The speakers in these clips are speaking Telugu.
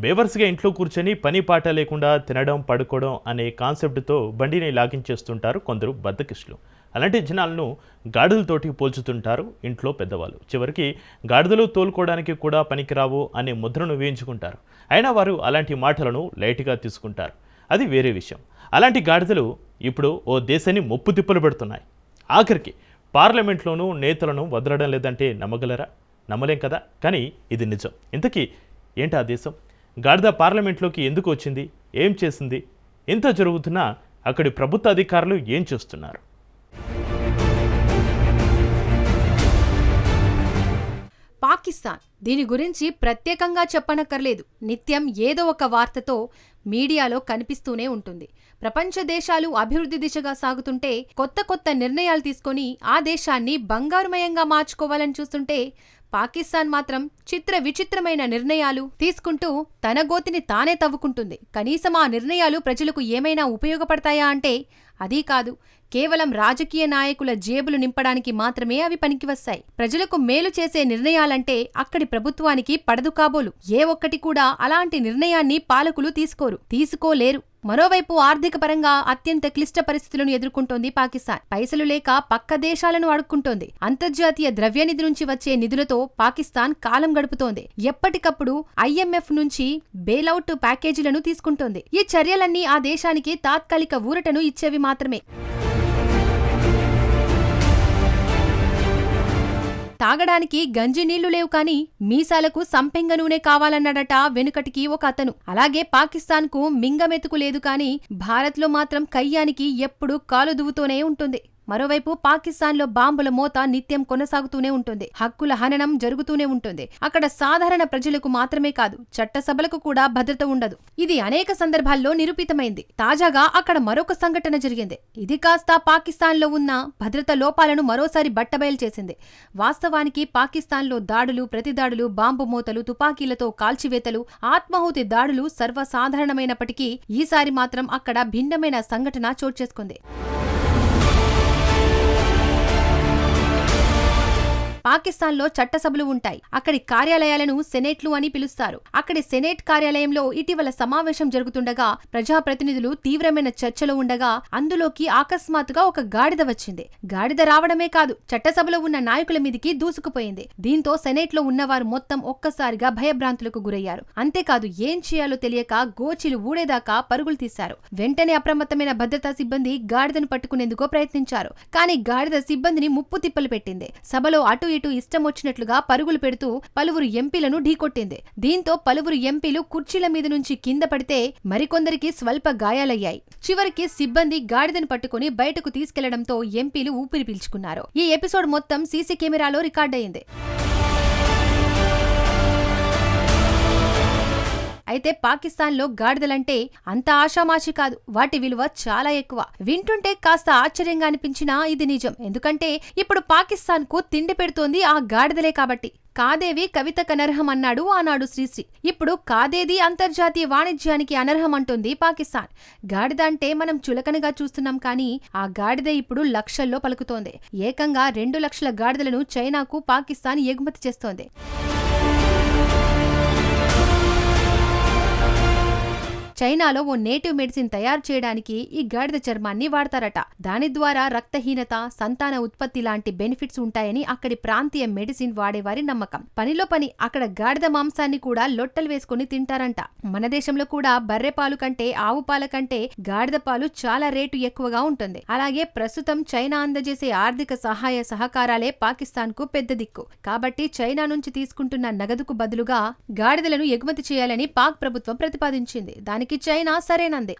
బేవర్స్గా ఇంట్లో కూర్చొని పని పాట లేకుండా తినడం పడుకోవడం అనే కాన్సెప్ట్తో బండిని లాగించేస్తుంటారు కొందరు బద్దకిష్లు అలాంటి జనాలను గాడిదలతోటి పోల్చుతుంటారు ఇంట్లో పెద్దవాళ్ళు. చివరికి గాడిదలు తోలుకోవడానికి కూడా పనికిరావు అనే ముద్రను వేయించుకుంటారు. అయినా వారు అలాంటి మాటలను లైట్గా తీసుకుంటారు. అది వేరే విషయం. అలాంటి గాడిదలు ఇప్పుడు ఓ దేశాన్ని ముప్పు తిప్పలు పెడుతున్నాయి. ఆఖరికి పార్లమెంట్లోనూ నేతలను వదలడం లేదంటే నమ్మగలరా? నమ్మలేం కదా? కానీ ఇది నిజం. ఇంతకీ ఏంటి ఆ దేశం? గాడిద పార్లమెంట్లోకి ఎందుకు వచ్చింది? ఏం చేసింది? ఇంత జరుగుతున్నా అక్కడి ప్రభుత్వ అధికారులు ఏం చేస్తున్నారు? పాకిస్తాన్ దీని గురించి ప్రత్యేకంగా చెప్పనక్కర్లేదు. నిత్యం ఏదో ఒక వార్తతో మీడియాలో కనిపిస్తూనే ఉంటుంది. ప్రపంచ దేశాలు అభివృద్ధి దిశగా సాగుతుంటే కొత్త కొత్త నిర్ణయాలు తీసుకొని ఆ దేశాన్ని బంగారుమయంగా మార్చుకోవాలని చూస్తుంటే పాకిస్తాన్ మాత్రం చిత్ర విచిత్రమైన నిర్ణయాలు తీసుకుంటూ తన గోతిని తానే తవ్వుకుంటుంది. కనీసం ఆ నిర్ణయాలు ప్రజలకు ఏమైనా ఉపయోగపడతాయా అంటే అదీ కాదు. కేవలం రాజకీయ నాయకుల జేబులు నింపడానికి మాత్రమే అవి పనికివస్తాయి. ప్రజలకు మేలు చేసే నిర్ణయాలంటే అక్కడి ప్రభుత్వానికి పడదు కాబోలు. ఏ ఒక్కటి కూడా అలాంటి నిర్ణయాన్ని పాలకులు తీసుకోరు. తీసుకోలేరు. మరోవైపు ఆర్థిక పరంగా అత్యంత క్లిష్ట పరిస్థితులను ఎదుర్కొంటోంది పాకిస్తాన్. పైసలు లేక పక్క దేశాలను అడుక్కుంటోంది. అంతర్జాతీయ ద్రవ్యనిధి నుంచి వచ్చే నిధులతో పాకిస్తాన్ కాలం గడుపుతోంది. ఎప్పటికప్పుడు ఐఎంఎఫ్ నుంచి బెయిలౌట్ ప్యాకేజీలను తీసుకుంటోంది. ఈ చర్యలన్నీ ఆ దేశానికి తాత్కాలిక ఊరటను ఇచ్చేవి మాత్రమే. తాగడానికి గంజి నీళ్ళు లేవు కాని మీసాలకు సంపెంగ నూనె కావాలన్నాడట వెనుకటికి ఒక అతను. అలాగే పాకిస్తాన్కు మింగమెతుకు లేదు కాని భారత్లో మాత్రం కయ్యానికి ఎప్పుడూ కాలు దువ్వుతూనే ఉంటుంది. మరోవైపు పాకిస్తాన్లో బాంబుల మోత నిత్యం కొనసాగుతూనే ఉంటుంది. హక్కుల హననం జరుగుతూనే ఉంటుంది. అక్కడ సాధారణ ప్రజలకు మాత్రమే కాదు చట్టసభలకు కూడా భద్రత ఉండదు. ఇది అనేక సందర్భాల్లో నిరూపితమైంది. తాజాగా అక్కడ మరొక సంఘటన జరిగింది. ఇది కాస్త పాకిస్తాన్లో ఉన్న భద్రత లోపాలను మరోసారి బట్టబయలు చేసింది. వాస్తవానికి పాకిస్తాన్లో దాడులు ప్రతిదాడులు బాంబు మూతలు తుపాకీలతో కాల్చివేతలు ఆత్మాహుతి దాడులు సర్వసాధారణమైనప్పటికీ ఈసారి మాత్రం అక్కడ భిన్నమైన సంఘటన చోటు చేసుకుంది. పాకిస్తాన్లో చట్టసభలు ఉంటాయి. అక్కడి కార్యాలయాలను సెనేట్లు అని పిలుస్తారు. అక్కడి సెనేట్ కార్యాలయంలో ఇటీవల సమావేశం జరుగుతుండగా ప్రజాప్రతినిధులు తీవ్రమైన చర్చలో ఉండగా అందులోకి అకస్మాత్తుగా ఒక గాడిద వచ్చింది. గాడిద రావడమే కాదు చట్టసభలో ఉన్న నాయకుల మీదికి దూసుకుపోయింది. దీంతో సెనేట్లో ఉన్నవారు మొత్తం ఒక్కసారిగా భయభ్రాంతులకు గురయ్యారు. అంతేకాదు ఏం చేయాలో తెలియక గోచిలు ఊడేదాకా పరుగులు తీశారు. వెంటనే అప్రమత్తమైన భద్రతా సిబ్బంది గాడిదను పట్టుకునేందుకు ప్రయత్నించారు. కానీ గాడిద సిబ్బందిని ముప్పు తిప్పలు పెట్టింది. సభలో అటు ఇటు ఇష్టం వచ్చినట్లుగా పరుగులు పెడుతూ పలువురు ఎంపీలను ఢీకొట్టింది. దీంతో పలువురు ఎంపీలు కుర్చీల మీద నుంచి కింద పడితే మరికొందరికి స్వల్ప గాయాలయ్యాయి. చివరికి సిబ్బంది గాడిదను పట్టుకుని బయటకు తీసుకెళ్ళడంతో ఎంపీలు ఊపిరి పీల్చుకున్నారు. ఈ ఎపిసోడ్ మొత్తం సీసీ కెమెరాలో రికార్డయింది. అయితే పాకిస్తాన్లో గాడిదలంటే అంత ఆషామాషి కాదు. వాటి విలువ చాలా ఎక్కువ. వింటుంటే కాస్త ఆశ్చర్యంగా అనిపించినా ఇది నిజం. ఎందుకంటే ఇప్పుడు పాకిస్తాన్కు తిండి పెడుతోంది ఆ గాడిదలే కాబట్టి. కాదేవి కవితకు అనర్హం అన్నాడు ఆనాడు శ్రీశ్రీ. ఇప్పుడు కాదేది అంతర్జాతీయ వాణిజ్యానికి అనర్హం అంటుంది పాకిస్తాన్. గాడిద అంటే మనం చులకనగా చూస్తున్నాం కానీ ఆ గాడిద ఇప్పుడు లక్షల్లో పలుకుతోంది. ఏకంగా రెండు లక్షల గాడిదలను చైనాకు పాకిస్తాన్ ఎగుమతి చేస్తోంది. చైనాలో ఓ నేటివ్ మెడిసిన్ తయారు చేయడానికి ఈ గాడిద చర్మాన్ని వాడతారట. దాని ద్వారా రక్తహీనత సంతాన ఉత్పత్తి లాంటి బెనిఫిట్స్ ఉంటాయని అక్కడి ప్రాంతీయ మెడిసిన్ వాడేవారి నమ్మకం. పనిలో పని అక్కడ గాడిద మాంసాన్ని కూడా లొట్టలు వేసుకుని తింటారంట. మన దేశంలో కూడా బర్రె పాలు కంటే ఆవు పాల కంటే గాడిద పాలు చాలా రేటు ఎక్కువగా ఉంటుంది. అలాగే ప్రస్తుతం చైనా అందజేసే ఆర్థిక సహాయ సహకారాలే పాకిస్తాన్కు పెద్ద దిక్కు. కాబట్టి చైనా నుంచి తీసుకుంటున్న నగదుకు బదులుగా గాడిదలను ఎగుమతి చేయాలని పాక్ ప్రభుత్వం ప్రతిపాదించింది. దానికి చైనా సరేనంది.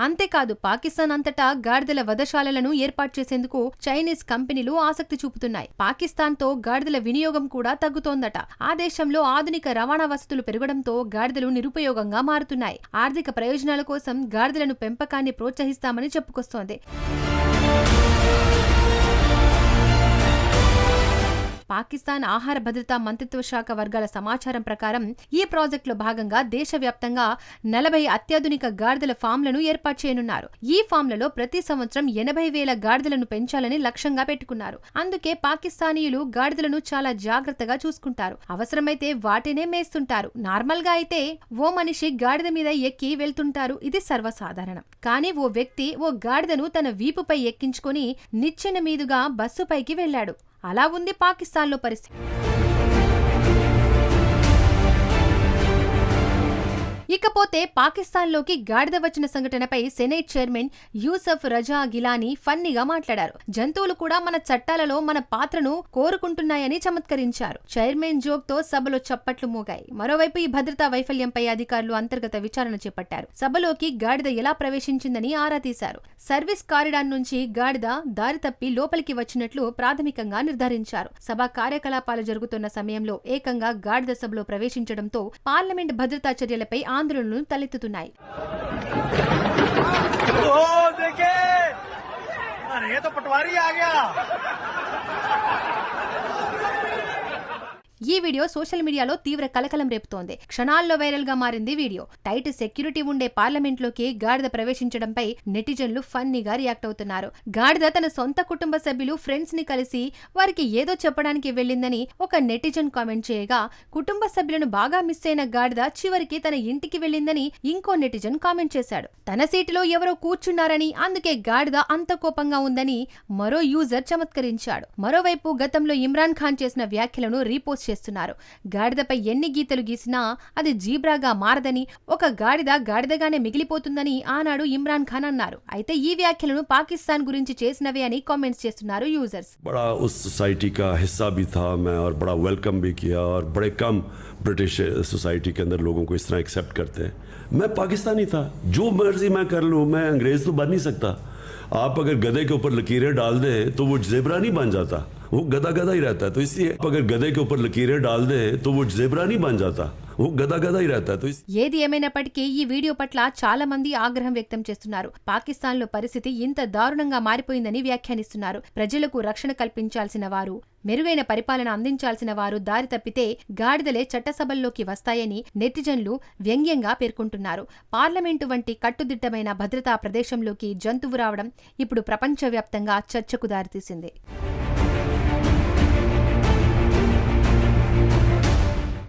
అంతేకాదు పాకిస్తాన్ అంతటా గాడిదల వధశాలలను ఏర్పాటు చేసేందుకు చైనీస్ కంపెనీలు ఆసక్తి చూపుతున్నాయి. పాకిస్తాన్తో గాడిదల వినియోగం కూడా తగ్గుతోందట. ఆ దేశంలో ఆధునిక రవాణా వసతులు పెరగడంతో గాడిదలు నిరుపయోగంగా మారుతున్నాయి. ఆర్థిక ప్రయోజనాల కోసం గాడిదలను పెంపకాన్ని ప్రోత్సహిస్తామని చెప్పుకొస్తోంది. పాకిస్తాన్ ఆహార భద్రతా మంత్రిత్వ శాఖ వర్గాల సమాచారం ప్రకారం ఈ ప్రాజెక్టులో భాగంగా దేశవ్యాప్తంగా నలభై అత్యాధునిక గాడిదల ఫామ్లను ఏర్పాటు చేయనున్నారు. ఈ ఫామ్లలో ప్రతి సంవత్సరం ఎనభై వేల గాడిదలను పెంచాలని లక్ష్యంగా పెట్టుకున్నారు. అందుకే పాకిస్తానీయులు గాడిదలను చాలా జాగ్రత్తగా చూసుకుంటారు. అవసరమైతే వాటినే మేస్తుంటారు. నార్మల్గా అయితే ఓ మనిషి గాడిద మీద ఎక్కి వెళ్తుంటారు. ఇది సర్వసాధారణం. కానీ ఓ వ్యక్తి ఓ గాడిదను తన వీపుపై ఎక్కించుకొని నిచ్చెన మీదుగా బస్సుపైకి వెళ్ళాడు అలా ఉంది పాకిస్తాన్లో పరిస్థితి. ఇకపోతే పాకిస్తాన్లోకి గాడిద వచ్చిన సంఘటనపై సెనేట్ చైర్మన్ యూసఫ్ రజా గిలానీ ఫన్నీగా మాట్లాడారు. జంతువులు కూడా మన చట్టాలలో మన పాత్రను కోరుకుంటున్నాయని చమత్కరించారు. చైర్మన్ జోక్తో సభలో చప్పట్లు మోగాయి. మరోవైపు ఈ భద్రతా వైఫల్యంపై అధికారులు అంతర్గత విచారణ చేపట్టారు. సభలోకి గాడిద ఎలా ప్రవేశించిందని ఆరా తీశారు. సర్వీస్ కారిడార్ నుంచి గాడిద దారి తప్పి లోపలికి వచ్చినట్లు ప్రాథమికంగా నిర్ధారించారు. సభ కార్యకలాపాలు జరుగుతున్న సమయంలో ఏకంగా గాడిద సభలో ప్రవేశించడంతో పార్లమెంట్ భద్రతా చర్యలపై ఆందోళనలు తలెత్తుతున్నాయి ओ देखे अरे ये तो पटवारी आ गया ఈ వీడియో సోషల్ మీడియాలో తీవ్ర కలకలం రేపుతోంది. క్షణాల్లో వైరల్గా మారింది వీడియో. టైట్ సెక్యూరిటీ ఉండే పార్లమెంట్లోకి గాడిద ప్రవేశించడంపై నెటిజన్లు ఫన్నీగా రియాక్ట్ అవుతున్నారు. గాడిద తన సొంత కుటుంబ సభ్యులు ఫ్రెండ్స్ని కలిసి వారికి ఏదో చెప్పడానికి వెళ్ళిందని ఒక నెటిజన్ కామెంట్ చేయగా కుటుంబ సభ్యులను బాగా మిస్ అయిన గాడిద చివరికి తన ఇంటికి వెళ్ళిందని ఇంకో నెటిజన్ కామెంట్ చేశాడు. తన సీటులో ఎవరో కూర్చున్నారని అందుకే గాడిద అంత కోపంగా ఉందని మరో యూజర్ చమత్కరించాడు. మరోవైపు గతంలో ఇమ్రాన్ ఖాన్ చేసిన వ్యాఖ్యలను రీపోస్ట్ చేస్తున్నారు గాడిదపై ఎన్ని గీతలు గీసినా అది జీబ్రాగా మారదని ఒక గాడిద గాడిదగానే మిగిలిపోతుందని ఆనాడు ఇమ్రాన్ ఖాన్ అన్నారు అయితే ఈ వ్యాఖ్యలను పాకిస్తాన్ గురించి చేసినవే అని కామెంట్స్ చేస్తున్నారు యూజర్స్ बड़ा उस सोसाइटी का हिस्सा भी था मैं और बड़ा वेलकम भी किया और बड़े कम ब्रिटिश सोसाइटी के अंदर लोगों को इस तरह एक्सेप्ट करते हैं मैं पाकिस्तानी था जो मर्जी मैं कर लूँ मैं अंग्रेज तो बन नहीं सकता आप अगर गधे के ऊपर लकीरें डाल दें तो वो जेबरा नहीं बन जाता वो गधा गधा ही रहता है तो इसलिए आप अगर गधे के ऊपर लकीरें डाल दें तो वो जेबरा नहीं बन जाता वो गधा गधा ही रहता है तो इस ఏది ఏమైనప్పటికీ ఈ వీడియో పట్ల చాలా మంది ఆగ్రహం వ్యక్తం చేస్తున్నారు పాకిస్తాన్ లో పరిస్థితి ఇంత దారుణంగా మారిపోయిందని వ్యాఖ్యానిస్తున్నారు ప్రజలకు రక్షణ కల్పించాల్సిన వారు మెరుగైన పరిపాలన అందించాల్సిన వారు దారి తప్పితే గాడిదలే చట్టసభల్లోకి వస్తాయని నెటిజన్లు వ్యంగ్యంగా పేర్కొంటున్నారు. పార్లమెంటు వంటి కట్టుదిట్టమైన భద్రతా ప్రదేశంలోకి జంతువు రావడం ఇప్పుడు ప్రపంచవ్యాప్తంగా చర్చకు దారితీసింది.